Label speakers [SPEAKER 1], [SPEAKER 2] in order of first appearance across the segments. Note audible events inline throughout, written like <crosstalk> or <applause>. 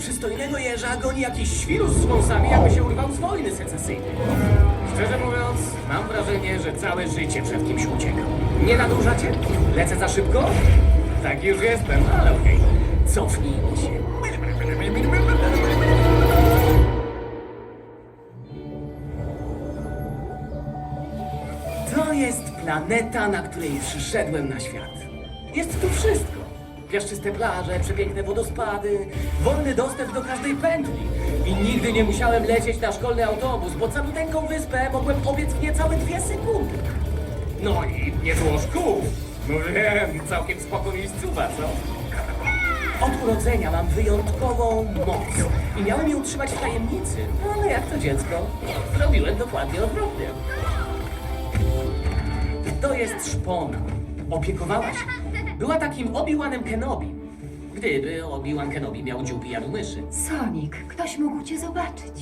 [SPEAKER 1] przystojnego jeża goni jakiś świrus z wąsami, jakby się urwał z wojny secesyjnej. Szczerze mówiąc, mam wrażenie, że całe życie przed kimś uciekam. Nie nadążacie? Lecę za szybko? Tak już jestem, ale okej. Cofnijmy się. To jest planeta, na której przyszedłem na świat. Jest tu wszystko. Piaszczyste plaże, przepiękne wodospady, wolny dostęp do każdej pętli. I nigdy nie musiałem lecieć na szkolny autobus, bo caluteńką wyspę mogłem obiec w niecałe dwie sekundy. No i nie było szkół. No wiem, całkiem spoko miejscowa, co? Od urodzenia mam wyjątkową moc i miałem ją trzymać w tajemnicy, ale jak to dziecko, robiłem dokładnie odwrotnie. To jest szpona. Opiekowała się. Była takim Obi-Wanem Kenobi. Gdyby Obi-Wan Kenobi miał dziób i jadł myszy.
[SPEAKER 2] Sonik, ktoś mógł cię zobaczyć.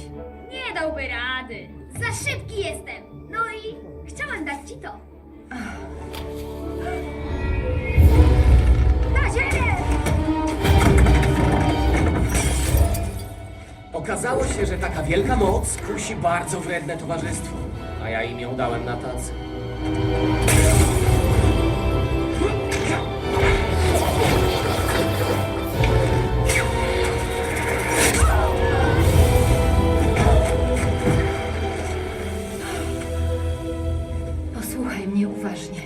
[SPEAKER 3] Nie dałby rady. Za szybki jestem. No i chciałem dać ci to. Na ziemię!
[SPEAKER 1] Okazało się, że taka wielka moc kusi bardzo wredne towarzystwo. A ja im ją dałem na tacy.
[SPEAKER 2] Mnie uważnie.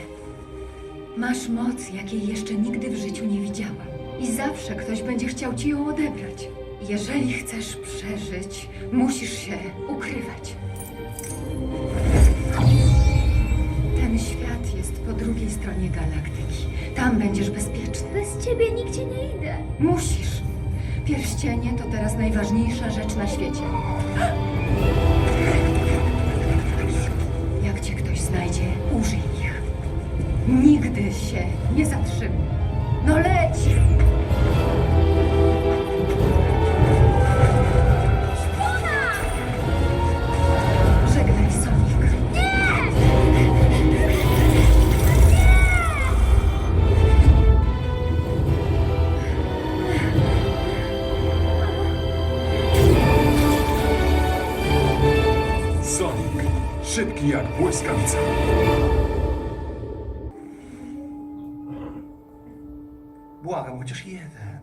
[SPEAKER 2] Masz moc, jakiej jeszcze nigdy w życiu nie widziałam. I zawsze ktoś będzie chciał ci ją odebrać. Jeżeli chcesz przeżyć, musisz się ukrywać. Ten świat jest po drugiej stronie galaktyki. Tam będziesz bezpieczny.
[SPEAKER 3] Bez ciebie nigdzie nie idę.
[SPEAKER 2] Musisz. Pierścienie to teraz najważniejsza rzecz na świecie. Nigdy się nie zatrzymuj. No leć! Żegnaj, Sonic.
[SPEAKER 4] Sonic. Szybki jak błyskawica.
[SPEAKER 5] Błagam, chociaż jeden.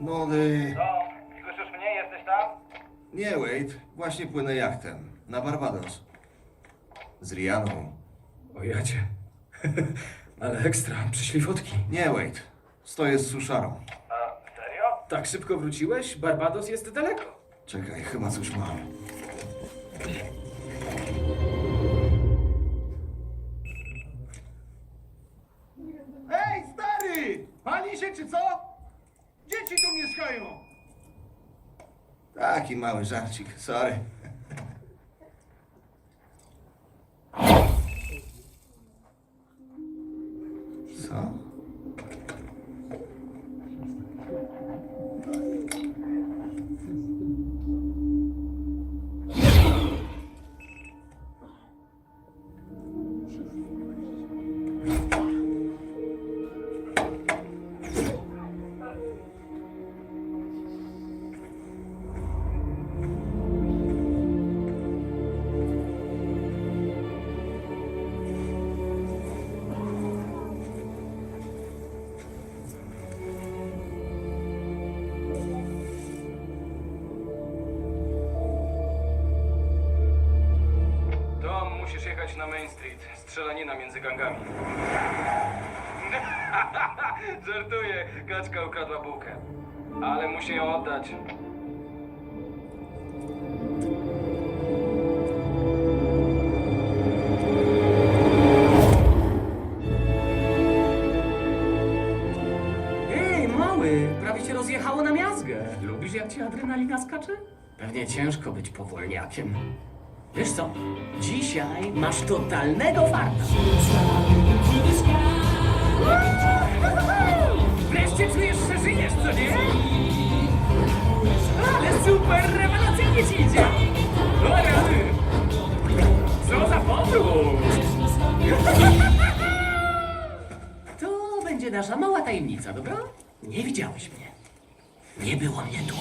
[SPEAKER 5] Młody.
[SPEAKER 6] Co? Słyszysz mnie? Jesteś tam?
[SPEAKER 5] Nie, Wade. Właśnie płynę jachtem. Na Barbados. Z Rianą.
[SPEAKER 4] O jacie. <laughs> Ale ekstra, przyszli fotki.
[SPEAKER 5] Nie, Wade. Stoję z suszarą.
[SPEAKER 6] A, serio?
[SPEAKER 4] Tak szybko wróciłeś? Barbados jest daleko.
[SPEAKER 5] Czekaj, chyba coś mam.
[SPEAKER 7] Ej, stary! Pali się czy co? Dzieci tu mieszkają!
[SPEAKER 5] Taki mały żarcik, sorry.
[SPEAKER 6] Na Main Street. Strzelanina między gangami. <laughs> Żartuję. Kaczka ukradła bułkę. Ale musi ją oddać.
[SPEAKER 1] Ej, mały, prawie cię rozjechało na miazgę. Lubisz jak ci adrenalina skacze? Pewnie ciężko być powolniakiem. Wiesz co? Dzisiaj masz totalnego farta. Wreszcie czujesz, że żyjesz, co nie? Ale super, rewelacyjnie ci idzie! No dobra, Co za podróż! To będzie nasza mała tajemnica, dobra? Nie widziałeś mnie. Nie było mnie tu.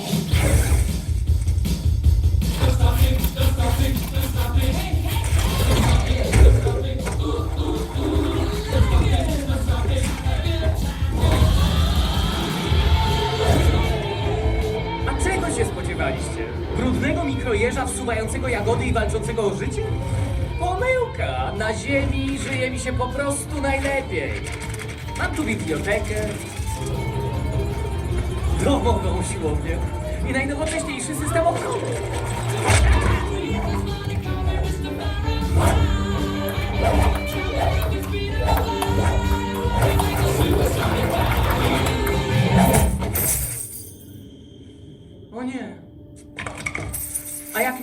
[SPEAKER 1] I walczącego o życie? Pomyłka! Na ziemi żyje mi się po prostu najlepiej. Mam tu bibliotekę, domową siłownię i najnowocześniejszy system ochrony.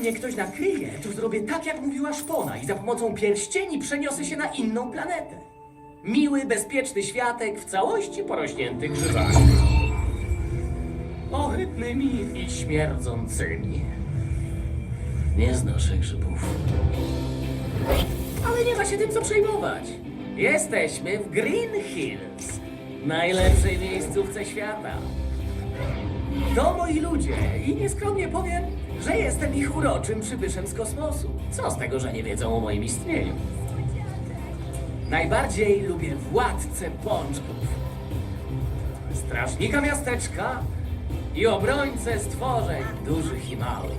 [SPEAKER 1] Mnie ktoś nakryje, to zrobię tak, jak mówiła szpona i za pomocą pierścieni przeniosę się na inną planetę. Miły, bezpieczny światek w całości porośnięty grzybami. Ohydnymi i śmierdzącymi. Nie znoszę grzybów. Ale nie ma się tym co przejmować. Jesteśmy w Green Hills, najlepszej miejscówce świata. To moi ludzie i nieskromnie powiem, że jestem ich uroczym przybyszem z kosmosu. Co z tego, że nie wiedzą o moim istnieniu? Najbardziej lubię władcę pączków, strażnika miasteczka i obrońcę stworzeń dużych i małych.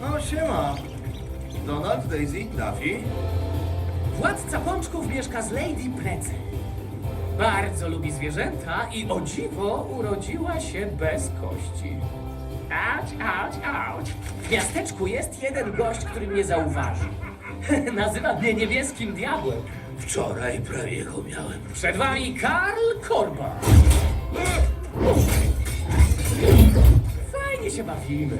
[SPEAKER 5] No siema. Donald, Daisy, Daffy.
[SPEAKER 1] Władca pączków mieszka z Lady Precy. Bardzo lubi zwierzęta i o dziwo urodziła się bez kości. Auć, auć, auć. W miasteczku jest jeden gość, który mnie zauważył. <laughs> Nazywa mnie niebieskim diabłem.
[SPEAKER 4] Wczoraj prawie go miałem.
[SPEAKER 1] Przed wami Karl Korba. Fajnie się bawimy.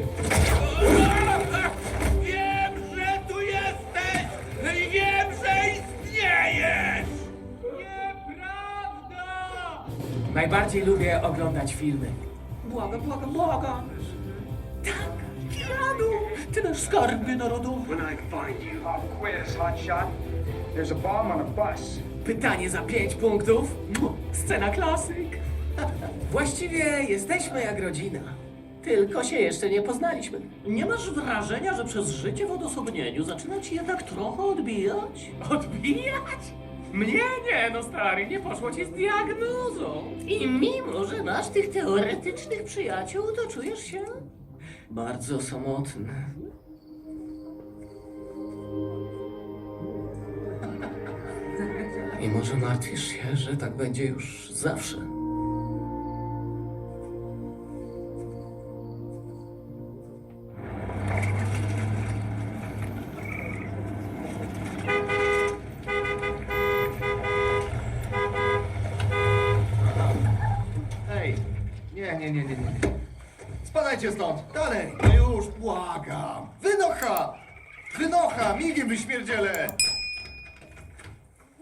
[SPEAKER 1] Najbardziej lubię oglądać filmy. Błagam, błagam, błagam. Tak, Keanu, ty nasz skarbie narodowy.
[SPEAKER 6] When I find you, I'll quiz, hotshot. There's a bomb on a bus.
[SPEAKER 1] Pytanie za pięć punktów. Mu, Scena klasyk. <laughs> Właściwie jesteśmy jak rodzina. Tylko się jeszcze nie poznaliśmy. Nie masz wrażenia, że przez życie w odosobnieniu zaczyna ci jednak trochę odbijać? Odbijać? Mnie nie, no stary, nie poszło ci z diagnozą. I mimo, że masz tych teoretycznych przyjaciół, to czujesz się bardzo samotny. I może martwisz się, że tak będzie już zawsze.
[SPEAKER 5] Nie, nie, nie, nie. Spadajcie stąd. Dalej.
[SPEAKER 7] No już, błagam!
[SPEAKER 5] Wynocha! Wynocha! Migiem wyśmierdziele!